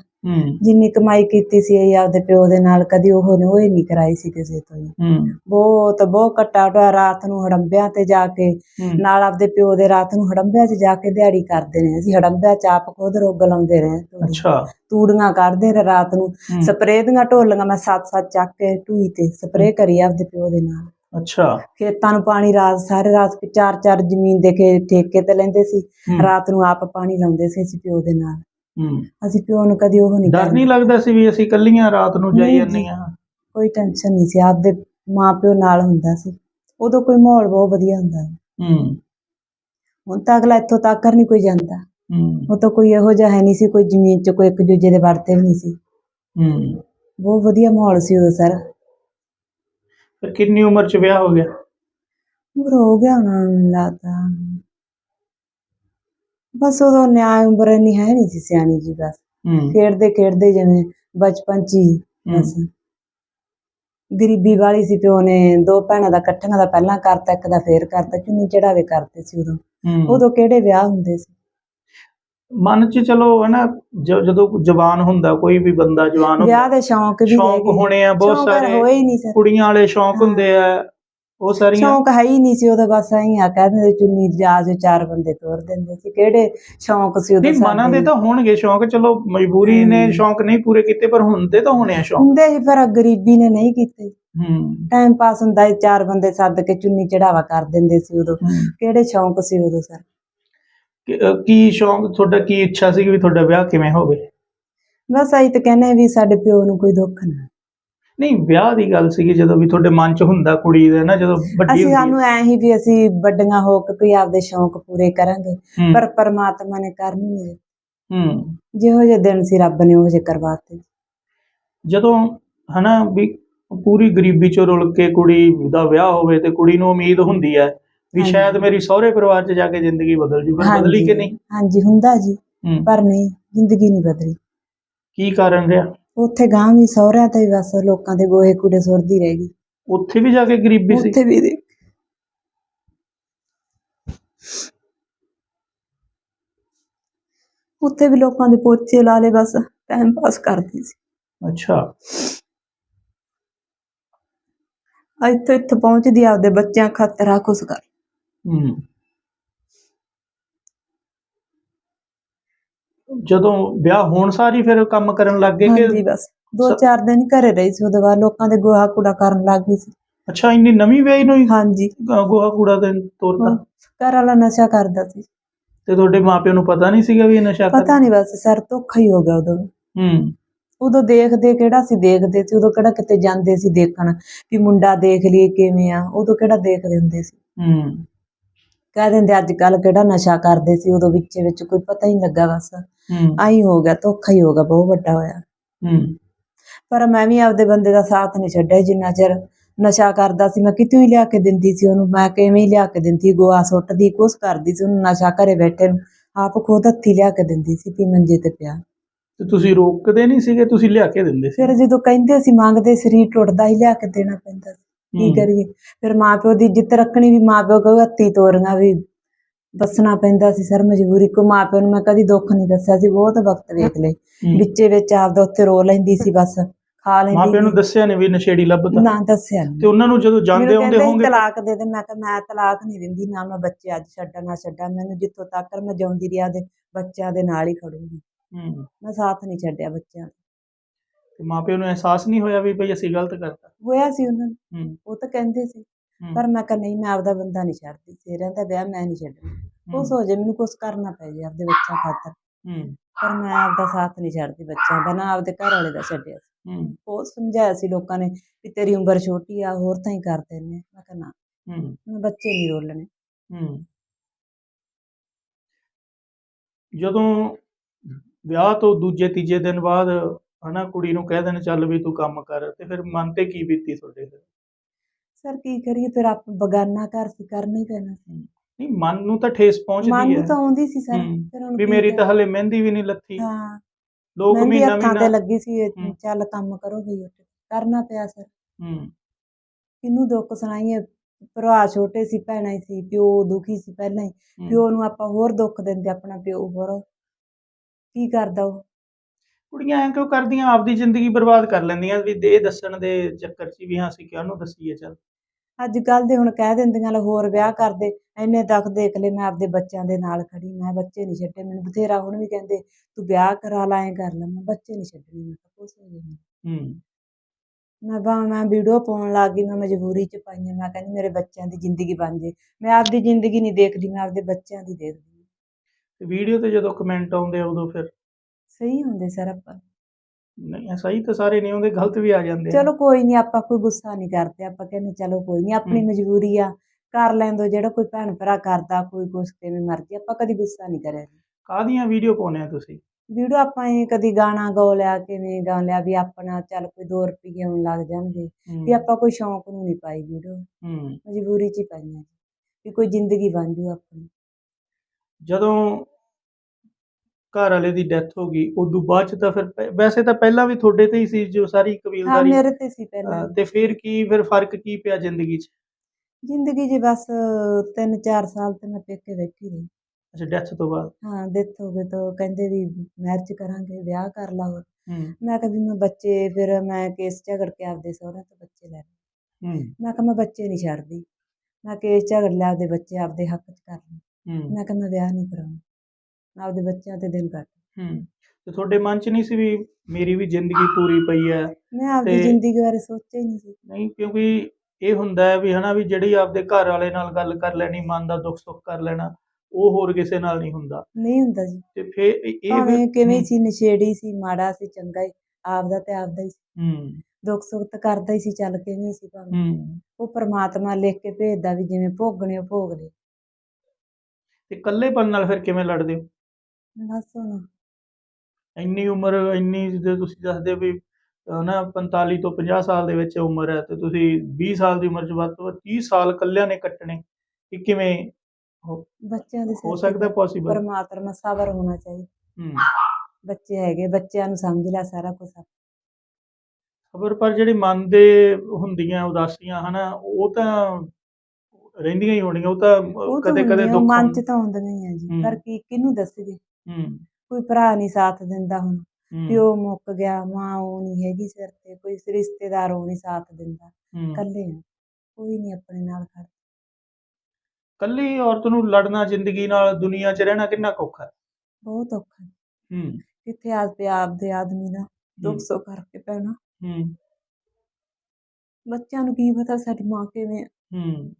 ਜਿੰਨੀ ਕਮਾਈ ਕੀਤੀ ਸੀ ਇਹ ਆਪਦੇ ਪਿਓ ਦੇ ਨਾਲ ਕਦੀ ਉਹ ਨੇ ਉਹ ਹੀ ਨਹੀਂ ਕਰਾਈ ਸੀ ਕਿਸੇ ਤੋਂ ਵੀ ਹੂੰ। ਬਹੁਤ ਬਹੁਤ ਕੱਟਾ ਟਾ ਰਾਤ ਨੂੰ ਹੜੰਬਿਆਂ ਤੇ ਜਾ ਕੇ ਨਾਲ ਆਪਦੇ ਪਿਓ ਦੇ ਰਾਤ ਨੂੰ ਹੜੰਬਿਆਂ 'ਚ ਜਾ ਕੇ ਦਿਹਾੜੀ ਕਰਦੇ ਨੇ ਅਸੀਂ ਹੜੰਬਿਆਂ 'ਚ ਆਪ ਖੁਦ ਰੋਗ ਲਾਉਂਦੇ ਰਹੇ ਤੂੜੀ- ਅੱਛਾ। ਤੂੜੀਆਂ ਕੱਢਦੇ ਰਹੇ ਰਾਤ ਨੂੰ। ਸਪਰੇਅ ਦੀਆਂ ਢੋਲੀਆਂ ਮੈਂ ਸੱਤ ਸੱਤ ਚੱਕ ਕੇ ਟੂਈ ਤੇ ਸਪਰੇਅ ਕਰੀ ਆਪਦੇ ਪਿਓ ਦੇ ਨਾਲ। ਅੱਛਾ। ਖੇਤਾਂ ਨੂੰ ਪਾਣੀ ਰਾਤ ਸਾਰੇ ਰਾਤ ਚਾਰ ਚਾਰ ਜ਼ਮੀਨ ਦੇ ਕੇ ਠੇਕੇ ਤੇ ਲੈਂਦੇ ਸੀ। ਰਾਤ ਨੂੰ ਆਪ ਪਾਣੀ ਲਾਉਂਦੇ ਸੀ ਅਸੀਂ ਪਿਓ ਦੇ ਨਾਲ। ਅਸੀਂ ਪਿਓ ਨੂੰ ਕਦੀ ਉਹ ਨਹੀਂ ਡਰ ਨਹੀਂ ਲੱਗਦਾ ਸੀ ਵੀ ਅਸੀਂ ਕੱਲੀਆਂ ਰਾਤ ਨੂੰ ਜਾਈ ਜਾਂਦੀਆਂ ਕੋਈ ਟੈਨਸ਼ਨ ਨਹੀਂ ਸੀ। ਆਪਦੇ ਮਾਂ ਪਿਓ ਨਾਲ ਹੁੰਦਾ ਸੀ। ਉਦੋਂ ਕੋਈ ਮਾਹੌਲ ਬਹੁਤ ਵਧੀਆ ਹੁੰਦਾ ਸੀ। ਹੂੰ। ਹੁਣ ਤਾਂ ਅਗਲਾ ਇੱਥੋਂ ਤੱਕ ਨਹੀਂ ਕੋਈ ਜਾਂਦਾ। ਹੂੰ। ਉਹ ਤਾਂ ਕੋਈ ਇਹੋ ਜਿਹਾ ਹੈ ਨਹੀਂ ਸੀ ਕੋਈ ਜ਼ਮੀਨ 'ਚ ਕੋਈ ਇੱਕ ਦੂਜੇ ਦੇ ਵੜਦੇ ਵੀ ਨਹੀਂ ਸੀ। ਹੂੰ। ਬਹੁਤ ਵਧੀਆ ਮਾਹੌਲ ਸੀ ਉਦੋਂ ਸਰ। ਫਿਰ ਕਿੰਨੀ ਉਮਰ 'ਚ ਵਿਆਹ ਹੋ ਗਿਆ? ਉਮਰ ਹੋ ਗਿਆ ਉਹਨਾਂ ਨੂੰ ਲੱਗਦਾ। ਬਸ ਉਦੋਂ ਨਿਆਇ ਉਮਰ ਇੰਨੀ ਹੈ ਨਹੀਂ ਸੀ ਸਿਆਣੀ ਜੀ ਬਸ। ਹੂੰ। ਖੇਡਦੇ ਖੇਡਦੇ ਜਿਵੇਂ ਬਚਪਨ 'ਚ ਹੀ ਬਸ। ਗਰੀਬੀ ਵਾਲੀ ਸੀ ਪਿਓ ਨੇ ਦੋ ਭੈਣਾਂ ਦਾ ਇਕੱਠੀਆਂ ਦਾ ਪਹਿਲਾਂ ਕਰਤਾ ਇੱਕ ਦਾ ਫੇਰ ਕਰਤਾ ਚੁੰਨੀ ਚੜਾਵੇ ਕਰਤੇ ਸੀ ਉਦੋਂ। ਹੂੰ। ਉਦੋਂ ਕਿਹੜੇ ਵਿਆਹ ਹੁੰਦੇ ਸੀ? ਮਨ 'ਚ ਚਲੋ ਹਨਾ ਜ- ਜਦੋਂ ਜਵਾਨ ਹੁੰਦਾ ਕੋਈ ਵੀ ਬੰਦਾ ਜਵਾਨ ਹੁੰਦਾ ਵਿਆਹ ਦੇ ਸ਼ੌਂਕ ਵੀ ਸ਼ੌਂਕ ਹੈਗੇ। ਹੋਣੇ ਆ ਬਹੁਤ ਸ਼ੌਂਕ ਸਾਰੇ। ਹੋਏ ਹੀ ਨਹੀਂ ਸਰ। ਕੁੜੀਆਂ ਵਾਲੇ ਸ਼ੌਂਕ ਹੁੰਦੇ ਆ। ਉਹ ਸਾਰੀਆਂ ਸ਼ੌਂਕ ਹੈ ਹੀ ਨਹੀਂ ਸੀ ਉਹਦਾ ਬਸ ਐਂ ਆ ਕਹਿੰਦੇ ਚੁੰਨੀ ਜਾਜ ਚਾਰ ਬੰਦੇ ਤੋਰ ਦਿੰਦੇ ਸੀ। ਕਿਹੜੇ ਸ਼ੌਂਕ ਸੀ ਉਹਦੇ ਨਹੀਂ ਮਨਾਂ ਦੇ ਤਾਂ ਹੋਣਗੇ ਸ਼ੌਂਕ ਚਲੋ ਮਜਬੂਰੀ ਨੇ। ਸ਼ੌਂਕ ਨਹੀਂ ਪੂਰੇ ਕੀਤੇ ਪਰ ਹੁੰਦੇ ਤਾਂ ਹੋਣੇ ਆ ਸ਼ੌਂਕ। ਹੁੰਦੇ ਸੀ ਪਰ ਗਰੀਬੀ ਨੇ ਨਹੀਂ ਕੀਤੇ। ਹੂੰ। ਟਾਈਮ ਪਾਸ ਹੁੰਦਾ ਸੀ ਚਾਰ ਬੰਦੇ ਸੱਦ ਕੇ ਚੁੰਨੀ ਚੜਾਵਾ ਕਰ ਦਿੰਦੇ ਸੀ ਉਦੋਂ। ਕਿਹੜੇ ਸ਼ੌਂਕ ਸੀ ਉਦੋਂ ਸਰ? ਕਿ- ਕੀ ਸ਼ੌਂਕ ਤੁਹਾਡਾ ਕੀ ਇੱਛਾ ਸੀ ਵੀ ਤੁਹਾਡਾ ਵਿਆਹ ਕਿਵੇਂ ਹੋਵੇ? ਬਸ ਅਸੀਂ ਤਾਂ ਕਹਿੰਦੇ ਵੀ ਸਾਡੇ ਪਿਓ ਨੂੰ ਕੋਈ ਦੁੱਖ ਨਾ ਨਹੀਂ ਵਿਆਹ ਦੀ ਗੱਲ ਸੀਗੀ ਜਦੋਂ ਵੀ ਤੁਹਾਡੇ ਮਨ 'ਚ ਹੁੰਦਾ ਕੁੜੀ ਦੇ ਨਾ ਜਦੋਂ ਵੱਡੀ ਅਸੀਂ ਹੁੰਦੀ ਸਾਨੂੰ ਐ ਹੀ ਵੀ ਅਸੀਂ ਵੱਡੀਆਂ ਹੋ ਕੇ ਕੋਈ ਆਪਦੇ ਸ਼ੌਂਕ ਪੂਰੇ ਕਰਾਂਗੇ ਹੂੰ, ਪਰ ਪਰਮਾਤਮਾ ਨੇ ਕਰ ਨਹੀਂ ਮਿਲੇ ਹੂੰ। ਜਿਹੋ ਜਿਹੇ ਦਿਨ ਸੀ ਰੱਬ ਨੇ ਉਹ ਜਿਹੇ ਕਰਵਾਤੇ। ਜਦੋਂ ਹਨਾ ਵੀ ਪੂਰੀ ਗਰੀਬੀ 'ਚ ਰੁਲ ਕੇ ਕੁੜੀ ਦਾ ਵਿਆਹ ਹੋਵੇ ਤੇ ਕੁੜੀ ਨੂੰ ਉਮੀਦ ਹੁੰਦੀ ਹੈ ਵੀ ਹਾਂਜੀ। ਸ਼ਾਇਦ ਮੇਰੀ ਸਹੁਰੇ ਪਰਿਵਾਰ 'ਚ ਜਾ ਕੇ ਜ਼ਿੰਦਗੀ ਬਦਲ ਜੂ ਪਰ ਬਦਲੀ ਕਿ ਨਹੀਂ? ਹਾਂਜੀ ਹੁੰਦਾ ਜੀ ਹੂੰ, ਪਰ ਨਹੀਂ ਜ਼ਿੰਦਗੀ ਨਹੀਂ ਬਦਲੀ। ਕੀ ਕਾਰਨ ਰਿਹਾ? ਉੱਥੇ ਗਾਂ ਵੀ ਸਹੁਰਿਆਂ ਤੇ ਵੀ ਬਸ ਲੋਕਾਂ ਦੇ ਗੋਹੇ ਕੂੜੇ ਸੁੱਟਦੀ ਰਹਿ ਗਈ। ਉੱਥੇ ਵੀ ਜਾ ਕੇ ਗਰੀਬੀ ਸੀ? ਉੱਥੇ ਵੀ ਦੇਖ। ਉੱਥੇ ਵੀ ਲੋਕਾਂ ਦੇ ਪੋਚੇ ਲਾ ਲਏ ਬਸ ਟਾਈਮ ਪਾਸ ਕਰਦੀ ਸੀ। ਅੱਛਾ। ਇੱਥੇ ਇੱਥੇ ਪਹੁੰਚਦੀ ਆਪਦੇ ਬੱਚਿਆਂ ਖਾਤਰ ਆ ਕੁਛ ਕਰ। ਹੂੰ। ਜਦੋਂ ਵਿਆਹ ਹੋਣ ਸਾਰੀ ਫਿਰ ਕੰਮ ਕਰਨ ਲੱਗ ਗਏ ਹਾਂਜੀ ਕਿ ਬਸ। ਦੋ ਸ- ਚਾਰ ਦਿਨ ਘਰੇ ਰਹੀ ਸੀ ਉਹਦੇ ਬਾਅਦ ਲੋਕਾਂ ਦੇ ਗੋਹਾ ਕੂੜਾ ਕਰਨ ਲੱਗ ਗਈ ਸੀ। ਅੱਛਾ ਇੰਨੀ ਨਵੀਂ ਵਿਆਹੀ ਨੂੰ ਹੀ ਹਾਂਜੀ। ਗ- ਗੋਹਾ ਕੂੜਾ ਦੇ ਉਹ ਘਰ ਵਾਲਾ ਨਸ਼ਾ ਕਰਦਾ ਸੀ। ਤੇ ਤੁਹਾਡੇ ਮਾਪਿਆਂ ਨੂੰ ਪਤਾ ਨਹੀਂ ਸੀਗਾ ਵੀ ਇਹ ਨਸ਼ਾ ਕਰ ਪਤਾ ਨਹੀਂ ਬਸ ਸਰ ਧੋਖਾ ਹੀ ਹੋ ਗਿਆ ਉਦੋਂ। ਹੂੰ। ਉਦੋਂ ਦੇਖਦੇ ਕਿਹੜਾ ਸੀ ਦੇਖਦੇ ਸੀ ਉਦੋਂ ਕਿਹੜਾ ਕਿਤੇ ਜਾਂਦੇ ਸੀ ਦੇਖਣ ਵੀ ਮੁੰਡਾ ਦੇਖ ਲਈਏ ਕਿਵੇਂ ਆ ਉਦੋਂ ਕਿਹੜਾ ਦੇਖਦੇ ਹੁੰਦੇ ਸੀ। ਹੂੰ। ਕਹਿ ਦਿੰਦੇ ਅੱਜ ਕੱਲ ਕਿਹੜਾ ਨਸ਼ਾ ਕਰਦੇ ਸੀ ਉਦੋਂ ਵਿੱਚ ਵਿੱਚ ਕੋਈ ਪਤਾ ਹੀ ਨਹੀਂ ਲੱਗਾ ਬਸ। ਹੂੰ ਆਈ ਹੋ ਗਿਆ ਧੋਖਾ ਹੀ ਹੋ ਗਿਆ ਬਹੁਤ ਵੱਡਾ ਹੋਇਆ। ਹੂੰ। ਪਰ ਮੈਂ ਵੀ ਆਪਦੇ ਬੰਦੇ ਦਾ ਸਾਥ ਨਹੀਂ ਛੱਡਿਆ ਜਿੰਨਾ ਚਿਰ ਨਸ਼ਾ ਕਰਦਾ ਸੀ। ਮੈਂ ਕਿਤੋਂ ਹੀ ਲਿਆ ਕੇ ਦਿੰਦੀ ਸੀ ਉਹਨੂੰ ਮੈਂ ਕਿਵੇਂ ਹੀ ਲਿਆ ਕੇ ਦਿੰਦੀ ਗੋਆ ਸੁੱਟਦੀ ਕੁਛ ਕਰਦੀ ਸੀ ਉਹਨੂੰ ਨਸ਼ਾ ਘਰੇ ਬੈਠੇ ਨੂੰ ਆਪ ਖੁਦ ਹੱਥੀ ਲਿਆ ਕੇ ਦਿੰਦੀ ਸੀ ਵੀ ਮੰਜੇ ਤੇ ਪਿਆ। ਤੇ ਤੁਸੀਂ ਰੋਕਦੇ ਨਹੀਂ ਸੀਗੇ ਤੁਸੀਂ ਲਿਆ ਕੇ ਦਿੰਦੇ ਸੀ? ਫਿਰ ਜਦੋਂ ਕਹਿੰਦੇ ਸੀ ਮੰਗਦੇ ਸਰੀਰ ਟੁੱਟਦਾ ਹੀ ਲਿਆ ਕੇ ਦੇਣਾ ਪੈਂਦਾ ਸੀ। ਕੀ। ਕਰੀਏ? ਫਿਰ ਮਾਪਿਓ ਦੀ ਇੱਜ਼ਤ ਰੱਖਣੀ ਵੀ ਮਾਪਿਓ ਕਹੂ ਹੱਥੀ ਤੋਰੀਆਂ ਵੀ ਦੱਸਣਾ ਪੈਂਦਾ ਸੀ ਸਰ ਮਜਬੂਰੀ ਕੋ ਮਾਪਿਓ ਨੂੰ ਮੈਂ ਕਦੀ ਦੁੱਖ ਨਹੀਂ ਦੱਸਿਆ ਸੀ ਬਹੁਤ ਵਕਤ ਵੇਖ ਲਏ। ਵਿੱਚੇ ਵਿੱਚ ਆਪਦਾ ਉੱਥੇ ਰੋ ਲੈਂਦੀ ਸੀ ਬਸ ਖਾ ਲੈਂਦੀ ਮਾਪਿਆਂ ਨੂੰ। ਦੱਸਿਆ ਨਹੀਂ ਵੀ ਨਸ਼ੇੜੀ ਲੱਭਦਾ ਨਾ ਦੱਸਿਆ। ਤੇ ਉਹਨਾਂ ਨੂੰ ਜਦੋਂ ਜਾਂਦੇ ਆਉਂਦੇ ਹੋਣਗੇ ਤਲਾਕ ਦੇ ਦੇ ਮੈਂ ਕਿਹਾ ਮੈਂ ਤਲਾਕ ਨਹੀਂ ਦਿੰਦੀ ਨਾ ਮੈਂ ਬੱਚੇ ਅੱਜ ਛੱਡਾਂ ਨਾ ਛੱਡਾਂ ਮੈਨੂੰ ਜਿੱਥੋਂ ਤੱਕ ਮੈਂ ਜਿਉਂਦੀ ਰਹੀ ਦੇ ਬੱਚਿਆਂ ਦੇ ਨਾਲ ਹੀ ਖੜੂੰਗੀ ਹੂੰ। ਮੈਂ ਸਾਥ ਨਹੀਂ ਛੱਡਿਆ ਬੱਚਿਆਂ ਦਾ ਤੇ ਮਾਪਿਆਂ ਨੂੰ ਅਹਿਸਾਸ ਨਹੀਂ ਹੋਇਆ ਵੀ ਭਈ ਅਸੀਂ ਗਲਤ ਕਰਤਾ ਹੋਇਆ ਸੀ ਉਹਨਾਂ ਨੂੰ ਉਹ ਤਾਂ ਕਹਿੰਦੇ ਸੀ ਪਰ ਮੈਂ ਕਿਹਾ ਨਹੀਂ ਮੈਂ ਆਪਦਾ ਬੰਦਾ ਨਹੀਂ ਛੱਡਦੀ ਤੇਰਿਆਂ ਦਾ ਵਿਆਹ ਮੈਂ ਨਹੀਂ ਛੱਡਣਾ। ਕੁਛ ਹੋ ਜੇ ਮੈਨੂੰ ਕੁਛ ਕਰਨਾ ਪੈ ਜੇ ਆਪਦੇ ਬੱਚਿਆਂ ਖਾਤਰ। ਹੂੰ। ਪਰ ਮੈਂ ਆਪਦਾ ਸਾਥ ਨਹੀਂ ਛੱਡਦੀ ਬੱਚਿਆਂ ਦਾ ਨਾ ਆਪਦੇ ਘਰ ਵਾਲੇ ਦਾ ਛੱਡਿਆ ਬਹੁਤ ਸਮਝਾਇਆ ਸੀ ਲੋਕਾਂ ਨੇ ਵੀ ਤੇਰੀ ਉਮਰ ਛੋਟੀ ਆ ਹੋਰ ਤਾਂ ਹੀ ਕਰਦੇ ਨੇ ਮੈਂ ਕਿਹਾ ਨਾ। ਹੂੰ। ਮੈਂ ਬੱਚੇ ਨਹੀਂ ਰੋਲਣੇ। ਹੂੰ। ਜਦੋਂ ਵਿਆਹ ਤੋਂ ਦੂਜੇ ਤੀਜੇ ਦਿਨ ਬਾਅਦ ਹਨਾ ਕੁੜੀ ਨੂੰ ਕਹਿ ਦੇਣ ਚੱਲ ਵੀ ਤੂੰ ਕੰਮ ਕਰ ਤੇ ਫਿਰ ਮਨ ਤੇ ਕੀ ਬੀਤੀ ਤੁਹਾਡੇ ਫਿਰ? ਸਰ ਕੀ ਕਰੀਏ ਫਿਰ ਆਪ ਬਗਾਨਾ ਘਰ ਸੀ ਕਰਨਾ ਹੀ ਪੈਣਾ ਸੀ ਨਹੀਂ ਮਨ ਨੂੰ ਤਾਂ ਠੇਸ ਪਹੁੰਚਦੀ ਹੈ ਤਾਂ ਆਉਂਦੀ ਸੀ ਸਰ ਹੂੰ। ਫਿਰ ਹੁਣ ਵੀ ਕੀ ਮੇਰੀ ਤਾਂ? ਹਲੇ ਮਹਿੰਦੀ ਵੀ ਨਹੀਂ ਲੱਥੀ ਹਾਂ ਲੋਕ ਮੈਂ ਵੀ ਮਹੀਨਾ ਹੱਥਾਂ ਤੇ ਮਹੀਨਾ ਲੱਗੀ ਸੀ ਹੂੰ। ਚੱਲ ਕੰਮ ਕਰੋ ਵੀ। ਕਰਨਾ ਪਿਆ ਸਰ ਹੂੰ ਕਿਹਨੂੰ ਦੁੱਖ ਸੁਣਾਈਏ ਭਰਾ ਛੋਟੇ ਸੀ ਭੈਣਾਂ ਹੀ ਸੀ ਪਿਓ ਦੁਖੀ ਸੀ ਪਹਿਲਾਂ ਹੀ ਹੂੰ। ਪਿਓ ਨੂੰ ਆਪਾਂ ਹੋਰ ਦੁੱਖ ਦਿੰਦੇ ਆਪਣਾ ਪਿਓ ਹੋਰ ਕੀ ਕਰਦਾ ਉਹ ਕੁੜੀਆਂ ਐਂ ਕਿਉਂ ਕਰਦੀਆਂ ਆਪਦੀ ਜ਼ਿੰਦਗੀ ਬਰਬਾਦ ਕਰ ਲੈਂਦੀਆਂ ਵੀ ਇਹ ਦੱਸਣ ਦੇ ਚੱਕਰ 'ਚ ਵੀ ਹਾਂ ਅਸੀਂ ਕਿਉਂ ਨੂੰ ਦੱਸੀਏ ਚੱਲ ਅੱਜ ਕੱਲ ਦੇ ਹੁਣ ਕਹਿ ਦਿੰਦੀਆਂ ਲੈ ਹੋਰ ਵਿਆਹ ਕਰਦੇ ਇੰਨੇ ਤੱਕ ਦੇਖ ਲੈ ਮੈਂ ਆਪਦੇ ਬੱਚਿਆਂ ਦੇ ਨਾਲ ਖੜੀ ਮੈਂ ਬੱਚੇ ਨਹੀਂ ਛੱਡੇ ਮੈਨੂੰ ਬਥੇਰਾ ਹੁਣ ਵੀ ਕਹਿੰਦੇ ਤੂੰ ਵਿਆਹ ਕਰਾ ਲਾ ਐਂ ਕਰ ਲੈ ਮੈਂ ਬੱਚੇ ਨਹੀਂ ਛੱਡਣੇ ਮੈਂ ਕਿਹਾ ਕੁਛ ਹੋ। ਮੈਂ ਬਾ ਮੈਂ ਵੀਡੀਓ ਪਾਉਣ ਲੱਗ ਗਈ ਮੈਂ ਮਜਬੂਰੀ ਚ ਪਾਈਆਂ ਮੈਂ ਕਹਿੰਦੀ ਮੇਰੇ ਬੱਚਿਆਂ ਦੀ ਜ਼ਿੰਦਗੀ ਬਣ ਜੇ। ਮੈਂ ਆਪਦੀ ਜ਼ਿੰਦਗੀ ਨਹੀਂ ਦੇਖਦੀ ਮੈਂ ਆਪਦੇ ਬੱਚਿਆਂ ਦੀ ਦੇਖਦੀ। ਤੇ ਵੀਡੀਓ ਤੇ ਜਦੋਂ ਕਮੈਂਟ ਆਉਂਦੇ ਆ ਉਦੋਂ ਫਿਰ? ਸਹੀ ਹੁੰਦੇ ਸਰ ਆਪਾਂ। ਨਹੀਂ ਸਹੀ ਤਾਂ ਸਾਰੇ ਨਹੀਂ ਆਉਂਦੇ ਗਲਤ ਵੀ ਆ ਜਾਂਦੇ ਆ। ਚਲੋ ਕੋਈ ਨਹੀਂ ਆਪਾਂ ਕੋਈ ਗੁੱਸਾ ਨਹੀਂ ਕਰਦੇ ਆਪਾਂ ਕਹਿੰਦੇ ਚਲੋ ਕੋਈ ਨਹੀਂ ਆਪਣੀ। ਮਜਬੂਰੀ ਆ ਕਰ ਲੈਂਦੋ ਜਿਹੜਾ ਕੋਈ ਭੈਣ ਭਰਾ ਕਰਦਾ ਕੋਈ ਕੁਛ ਕਿਵੇਂ ਮਰਜ਼ੀ ਆਪਾਂ ਕਦੀ ਗੁੱਸਾ ਨਹੀਂ ਕਰਿਆ। ਕਾਹਦੀਆਂ ਵੀਡੀਓ ਪਾਉਂਦੇ ਆ ਤੁਸੀਂ? ਵੀਡੀਓ ਆਪਾਂ ਇਹ ਕਦੀ ਗਾਣਾ ਗਾ ਲਿਆ ਕਿਵੇਂ ਗਾ ਲਿਆ ਵੀ ਆਪਣਾ ਚੱਲ ਕੋਈ 2 ਰੁਪਏ ਆਉਣ ਲੱਗ ਜਾਣਗੇ ਵੀ ਆਪਾਂ ਕੋਈ ਸ਼ੌਂਕ ਨੂੰ ਨਹੀਂ ਪਾਈ ਵੀਡੀਓ। ਹੂੰ। ਮਜਬੂਰੀ ਚ ਹੀ ਪਾਈਆਂ ਵੀ ਕੋਈ ਜ਼ਿੰਦਗੀ ਬਣ ਜੂ ਆਪਣੀ। ਜਦੋਂ ਘਰ ਵਾਲੇ ਦੀ ਡੈਥ ਹੋ ਗਈ ਉਦੋਂ ਬਾਅਦ ਚ ਤਾਂ ਫਿਰ ਵੈਸੇ ਤਾਂ ਪਹਿਲਾਂ ਵੀ ਤੁਹਾਡੇ ਤੇ ਹੀ ਸੀ ਜੋ ਸਾਰੀ ਹਾਂ ਕਬੀਲਦਾਰੀ ਮੇਰੇ ਤੇ ਸੀ ਪਹਿਲਾਂ ਤੇ ਫਿਰ ਕੀ ਫਿਰ ਫ਼ਰਕ ਕੀ ਪਿਆ ਜ਼ਿੰਦਗੀ 'ਚ? ਜ਼ਿੰਦਗੀ 'ਚ ਬਸ 3-4 ਸਾਲ ਤੇ ਮੈਂ ਪੇਕੇ ਬੈਠੀ ਰਹੀ। ਅੱਛਾ ਡੈਥ ਤੋਂ ਬਾਅਦ? ਹਾਂ ਡੈਥ ਹੋ ਗਈ ਤਾਂ ਕਹਿੰਦੇ ਵੀ ਮੈਰਿਜ ਕਰਾਂਗੇ ਵਿਆਹ ਕਰ ਲਾ ਹੋਰ। ਹੂੰ। ਮੈਂ ਕਿਹਾ ਵੀ ਮੈਂ ਬੱਚੇ ਫਿਰ ਮੈਂ ਕੇਸ ਝਗੜ ਕੇ ਆਪਦੇ ਸਹੁਰਿਆਂ ਤੋਂ ਬੱਚੇ ਲੈ ਲਏ। ਹੂੰ। ਮੈਂ ਕਿਹਾ ਮੈਂ ਬੱਚੇ ਨਹੀਂ ਛੱਡਦੀ। ਮੈਂ ਕੇਸ ਝਗੜ ਲਿਆ ਆਪਦੇ ਬੱਚੇ ਆਪਦੇ ਹੱਕ 'ਚ ਕਰ ਲਏ ਹੂੰ। ਮੈਂ ਕਿਹਾ ਮੈਂ ਵਿਆਹ ਨਹੀਂ ਕਰਾਉਣਾ। ਆਪਦੇ ਬੱਚਿਆਂ ਤੇ ਦਿਲ ਕੱਟ ਹੂੰ ਤੇ ਤੁਹਾਡੇ ਮਨ 'ਚ ਨਹੀਂ ਸੀ ਵੀ ਮੇਰੀ ਵੀ ਜ਼ਿੰਦਗੀ ਪੂਰੀ ਪਈ ਹੈ? ਮੈਂ ਆਪਦੀ ਤੇ- ਜ਼ਿੰਦਗੀ ਬਾਰੇ ਸੋਚਿਆ ਹੀ ਨਹੀਂ ਸੀ। ਨਹੀਂ ਕਿਉਂਕਿ ਇਹ ਹੁੰਦਾ ਹੈ ਵੀ ਹਨਾ ਵੀ ਜਿਹੜੀ ਆਪਦੇ ਘਰ ਵਾਲੇ ਨਾਲ ਗੱਲ ਕਰ ਲੈਣੀ ਮਨ ਦਾ ਦੁੱਖ ਸੁੱਖ ਕਰ ਲੈਣਾ ਉਹ ਹੋਰ ਕਿਸੇ ਨਾਲ ਨਹੀਂ ਹੁੰਦਾ। ਨਹੀਂ ਹੁੰਦਾ ਜੀ। ਤੇ ਫਿਰ ਇਹ ਭਾਵੇਂ ਕਿਵੇਂ ਹੂੰ, ਸੀ ਨਸ਼ੇੜੀ ਸੀ ਮਾੜਾ ਸੀ ਚੰਗਾ ਸੀ ਆਪਦਾ ਤੇ ਆਪਦਾ ਹੀ ਸੀ। ਹੂੰ। ਦੁੱਖ ਸੁੱਖ ਤਾਂ ਕਰਦਾ ਹੀ ਸੀ ਚੱਲ ਕਿਵੇਂ ਸੀ ਭਾਵੇਂ। ਹੂੰ। ਉਹ ਪ੍ਰਮਾਤਮਾ ਲਿਖ ਕੇ ਭੇਜਦਾ ਵੀ ਜਿਵੇਂ ਭੋਗਣੇ ਉਹ ਭੋਗ ਲੈ ਤੇ ਇਕੱਲੇਪਨ ਨਾਲ ਫਿਰ ਕਿਵੇਂ ਲੜਦੇ ਹੋ? ਬਸ ਹੁਣ। ਇੰਨੀ ਉਮਰ ਇੰਨੀ ਜੇ ਤੁਸੀਂ ਦੱਸਦੇ ਵੀ ਹਨਾ 45 ਤੋਂ 50 ਸਾਲ ਦੇ ਵਿੱਚ ਉਮਰ ਹੈ ਤੇ ਤੁਸੀਂ 20 ਸਾਲ ਦੀ ਉਮਰ 'ਚ ਵੱਧ ਤੋਂ ਵੱਧ 30 ਸਾਲ ਇਕੱਲਿਆਂ ਨੇ ਕੱਟਣੇ ਕਿ ਕਿਵੇਂ ਹੋ ਬੱਚਿਆਂ ਦੇ ਹੋ ਸਿਰ ਸਕਦਾ ਪੋਸੀਬਲ ਪਰਮਾਤਮਾ ਸਬਰ ਹੋਣਾ ਚਾਹੀਦਾ। ਹੂੰ। ਬੱਚੇ ਹੈਗੇ ਬੱਚਿਆਂ ਨੂੰ ਸਮਝ ਲੈ ਸਾਰਾ ਕੁਝ ਖਬਰ ਪਰ ਜਿਹੜੀ ਮਨ ਦੇ ਹੁੰਦੀਆਂ ਉਦਾਸੀਆਂ ਹਨਾ ਉਹ ਤਾਂ ਰਹਿੰਦੀਆਂ ਹੀ ਹੋਣੀਆਂ ਉਹ ਤਾਂ ਕਦੇ ਕਦੇ ਦੁੱਖ ਮਨ ਚ ਤਾਂ ਹੁੰਦੀਆਂ ਹੀ ਆ ਜੀ। ਪਰ ਕੀ ਕਿਹਨੂੰ ਦੱਸੀਏ? ਕੋਈ ਭਰਾ ਨਹੀਂ ਸਾਥ ਦਿੰਦਾ ਹੁਣ। ਹੂੰ, ਪਿਓ ਮੁੱਕ ਗਿਆ ਮਾਂ ਉਹ ਨਹੀਂ ਹੈਗੀ ਸਿਰ ਤੇ ਕੋਈ ਰਿਸ਼ਤੇਦਾਰ ਉਹ ਨਹੀਂ ਸਾਥ ਦਿੰਦਾ। ਹੂੰ। ਇਕੱਲੇ ਆ ਕੋਈ ਨਹੀਂ ਆਪਣੇ ਨਾਲ ਖੜਦਾ। ਇਕੱਲੀ ਔਰਤ ਨੂੰ ਲੜਨਾ ਜ਼ਿੰਦਗੀ ਨਾਲ ਦੁਨੀਆ 'ਚ ਰਹਿਣਾ ਕਿੰਨਾ ਔਖਾ ਹੈ? ਬਹੁਤ ਔਖਾ ਹੂੰ। ਕਿੱਥੇ ਆਪ ਤੇ ਆਪ ਦੇ ਆਦਮੀ ਦਾ ਦੁੱਖ ਸੁੱਖ ਕਰਕੇ ਪੈਣਾ। ਹੂੰ। ਬੱਚਿਆਂ ਨੂੰ ਕੀ ਪਤਾ ਸਾਡੀ ਮਾਂ ਕਿਵੇਂ। ਹੂੰ।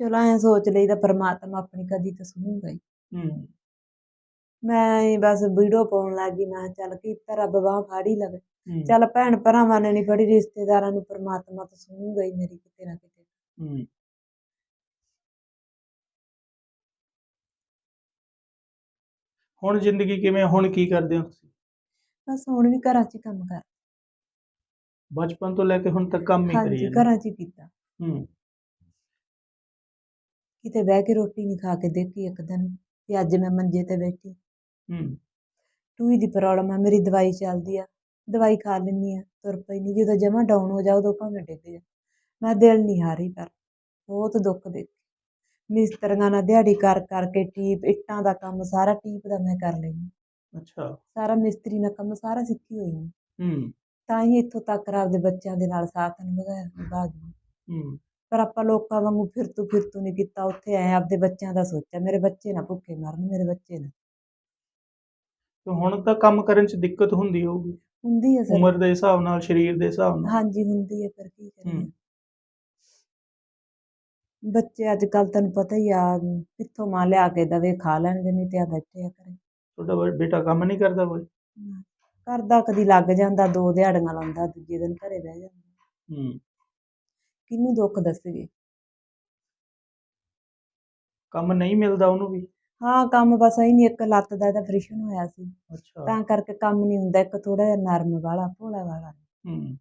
ਚਲੋ ਐ ਸੋਚ ਲਈਦਾ ਪਰਮਾਤਮਾ ਆਪਣੀ ਕਦੀ ਤਾਂ ਸੁਣੂਗਾ ਹੀ। ਹੂੰ। ਮੈਂ ਹੀ ਬਸ ਵੀਡੀਓ ਪਾਉਣ ਲੱਗ ਮੈਂ ਕਿਹਾ ਚੱਲ ਕੀ ਤਾਂ ਰੱਬ ਬਾਹ ਫਾੜ ਹੀ ਲਵੇ। ਹੂੰ, ਚੱਲ ਭੈਣ ਭਰਾਵਾਂ ਨੇ ਨਹੀਂ ਫੜੀ ਰਿਸ਼ਤੇਦਾਰਾਂ ਨੂੰ ਪਰਮਾਤਮਾ ਤਾਂ ਸੁਣੂਗਾ ਹੀ ਮੇਰੀ ਕਿਤੇ ਨਾ ਕਿਤੇ। ਹੂੰ। ਹੁਣ ਜ਼ਿੰਦਗੀ ਕਿਵੇਂ ਹੁਣ ਕੀ ਕਰਦੇ ਹੋ ਤੁਸੀਂ? ਬਸ ਹੁਣ ਵੀ ਘਰਾਂ 'ਚ ਹੀ ਕੰਮ ਕਰ। ਬਚਪਨ ਤੋਂ ਲੈ ਕੇ ਹੁਣ ਤੱਕ ਕੰਮ ਹੀ ਕਰੀ ਹਾਂਜੀ ਜਾਂਦੇ ਘਰਾਂ 'ਚ ਹੀ ਕੀਤਾ। ਹੂੰ। ਕਿਤੇ ਬਹਿ ਕੇ ਰੋਟੀ ਨਹੀਂ ਖਾ ਕੇ ਦੇਖੀ ਇੱਕ ਦਿਨ ਤੇ ਅੱਜ ਮੈਂ ਮੰਜੇ ਤੇ ਬੈਠੀ। ਹੂੰ। ਟੂਈ ਦੀ ਪ੍ਰੋਬਲਮ ਆ ਮੇਰੀ ਦਵਾਈ ਚੱਲਦੀ ਆ ਦਵਾਈ ਖਾ ਲੈਂਦੀ ਆ ਤੁਰ ਪਈ ਨਹੀਂ ਜਦੋਂ ਜਮਾ ਡਾਊਨ ਹੋ ਜਾ ਉਦੋਂ ਭਾਵੇਂ ਡਿੱਗ ਜਾ। ਮੈਂ ਦਿਲ ਨਹੀਂ ਹਾਰੀ ਪਰ ਬਹੁਤ ਦੁੱਖ ਦੇ ਮਿਸਤਰੀਆਂ ਨਾਲ ਦਿਹਾੜੀ ਕਰ ਕਰਕੇ ਟੀਪ ਇੱਟਾਂ ਦਾ ਕੰਮ ਸਾਰਾ ਟੀਪ ਦਾ ਮੈਂ ਕਰ ਲੈਂਦੀ। ਅੱਛਾ। ਸਾਰਾ ਮਿਸਤਰੀ ਦਾ ਕੰਮ ਸਾਰਾ ਸਿੱਖੀ ਹੋਈ ਹਾਂ ਹੂੰ। ਤਾਂ ਹੀ ਇੱਥੋਂ ਤੱਕ ਆਪਦੇ ਬੱਚਿਆਂ ਦੇ ਨਾਲ ਸਾਥ ਨਿਭਾਇਆ ਨਿਭਾ ਗਈ ਹੂੰ। ਪਰ ਆਪਾਂ ਲੋਕਾਂ ਵਾਂਗੂ ਫਿਰਤੂ ਫਿਰਤੂ ਨਹੀਂ ਕੀਤਾ। ਉੱਥੇ ਆਏ ਆਪਦੇ ਬੱਚਿਆਂ ਦਾ ਸੋਚਿਆ ਮੇਰੇ ਬੱਚੇ ਨਾ ਭੁੱਖੇ ਮਰਨ ਮੇਰੇ ਬੱਚੇ ਨਾ। ਤੇ ਹੁਣ ਤਾਂ ਕੰਮ ਕਰਨ 'ਚ ਦਿੱਕਤ ਹੁੰਦੀ ਹੋਊਗੀ। ਹੁੰਦੀ ਹੈ ਸਰ। ਉਮਰ ਦੇ ਹਿਸਾਬ ਨਾਲ ਸਰੀਰ ਦੇ ਹਿਸਾਬ ਨਾਲ। ਹਾਂਜੀ ਹੁੰਦੀ ਹੈ ਫਿਰ ਕੀ ਕਰੀਏ। ਹੂੰ। ਬੱਚੇ ਅੱਜ ਕੱਲ ਤੈਨੂੰ ਪਤਾ ਹੀ ਆ ਕਿੱਥੋਂ ਮਾਂ ਲਿਆ ਕੇ ਦਵੇ ਖਾ ਲੈਣਗੇ ਨਹੀਂ ਤੇ ਆ ਬੈਠੇ ਆ ਘਰੇ। ਤੁਹਾਡਾ ਬੇ- ਬੇਟਾ ਕੰਮ ਨਹੀਂ ਕਰਦਾ ਕੋਈ? ਕਰਦਾ ਕਦੀ ਲੱਗ ਜਾਂਦਾ ਦੋ ਦਿਹਾੜੀਆਂ ਲਾਉਂਦਾ ਦੂਜੇ ਦਿਨ ਘਰੇ ਬਹਿ ਜਾਂਦਾ। ਹੂੰ। ਕਿਹਨੂੰ ਦੁੱਖ ਦੱਸਗੇ ਕੰਮ ਨਹੀਂ ਮਿਲਦਾ ਉਹਨੂੰ ਵੀ? ਹਾਂ ਕੰਮ ਬਸ ਐ ਨਹੀਂ ਇੱਕ ਲੱਤ ਦਾ ਇਹਦਾ ਆਪਰੇਸ਼ਨ ਹੋਇਆ ਸੀ। ਅੱਛਾ। ਤਾਂ ਕਰਕੇ ਕੰਮ ਨਹੀਂ ਹੁੰਦਾ ਇੱਕ ਥੋੜਾ ਜਿਹਾ ਨਰਮ ਵਾਲਾ ਭੋਲਾ ਵਾਲਾ। ਹੂੰ।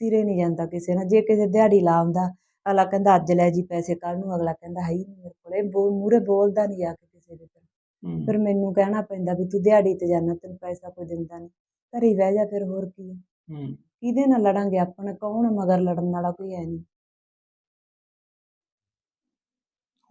ਸਿਰੇ ਨਹੀਂ ਜਾਂਦਾ ਕਿਸੇ ਨਾਲ ਜੇ ਕਿਸੇ ਦਿਹਾੜੀ ਲਾਉਂਦਾ ਅਗਲਾ ਕਹਿੰਦਾ ਅੱਜ ਲੈ ਜੀ ਪੈਸੇ ਕੱਲ ਨੂੰ। ਅਗਲਾ ਕਹਿੰਦਾ ਹੈ ਹੀ ਨਹੀਂ ਮੇਰੇ ਕੋਲੇ। ਬੋਲ ਮੂਰੇ ਬੋਲਦਾ ਨਹੀਂ ਆ ਕੇ ਕਿਸੇ ਦੇ ਹੂੰ। ਫਿਰ ਮੈਨੂੰ ਕਹਿਣਾ ਪੈਂਦਾ ਵੀ ਤੂੰ ਦਿਹਾੜੀ ਤੇ ਜਾਣਾ ਤੈਨੂੰ ਪੈਸਾ ਕੋਈ ਦਿੰਦਾ ਨਹੀਂ। ਘਰੇ ਹੀ ਬਹਿ ਜਾ ਫਿਰ ਹੋਰ ਕੀ ਹੈ? ਹੂੰ। ਕਿਹਦੇ ਨਾਲ ਲੜਾਂਗੇ? ਆਪਾਂ ਕੌਣ ਮਗਰ ਲੜਨ ਵਾਲਾ? ਕੋਈ ਹੈ ਨਹੀਂ।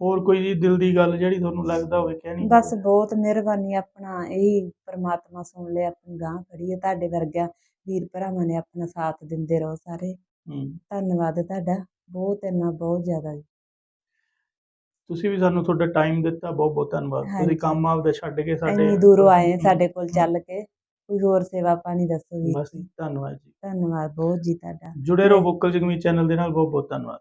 ਹੋਰ ਕੋਈ ਜੀ ਦਿਲ ਦੀ ਗੱਲ ਜਿਹੜੀ ਤੁਹਾਨੂੰ ਲੱਗਦਾ ਹੋਵੇ ਕਹਿਣੀ ਬਸ ਬਹੁਤ ਮਿਹਰਬਾਨੀ ਆਪਣਾ ਇਹੀ ਪ੍ਰਮਾਤਮਾ ਸੁਣ ਲੈ ਆਪਣੀ ਗਾਂ ਖੜੀ ਹੈ ਤੁਹਾਡੇ ਵਰਗਿਆਂ। ਵੀਰ ਭਰਾਵਾਂ ਨੇ ਆਪਣਾ ਸਾਥ ਦਿੰਦੇ ਰਹੋ ਸਾਰੇ। ਹੂੰ। ਧੰਨਵਾਦ ਤੁਹਾਡਾ ਬਹੁਤ ਇੰਨਾ ਬਹੁਤ ਜ਼ਿਆਦਾ ਜੀ। ਤੁਸੀਂ ਵੀ ਸਾਨੂੰ ਤੁਹਾਡਾ ਟਾਈਮ ਦਿੱਤਾ ਬਹੁਤ ਬਹੁਤ ਧੰਨਵਾਦ। ਤੁਸੀਂ ਕੰਮ ਆਪਦਾ ਛੱਡ ਕੇ ਸਾਡੇ ਇੰਨੀ ਦੂਰੋਂ ਆਏ ਸਾਡੇ ਕੋਲ ਚੱਲ ਕੇ। ਕੋਈ ਹੋਰ ਸੇਵਾ ਪਾਣੀ ਦੱਸੋ ਵੀਰ ਬਸ ਜੀ ਧੰਨਵਾਦ ਜੀ। ਧੰਨਵਾਦ ਬਹੁਤ ਜੀ ਤੁਹਾਡਾ। ਜੁੜੇ ਰਹੋ ਵੋਕਲ ਜਗਮੀ ਚੈਨਲ ਦੇ ਨਾਲ ਬਹੁਤ ਬਹੁਤ ਧੰਨਵਾਦ।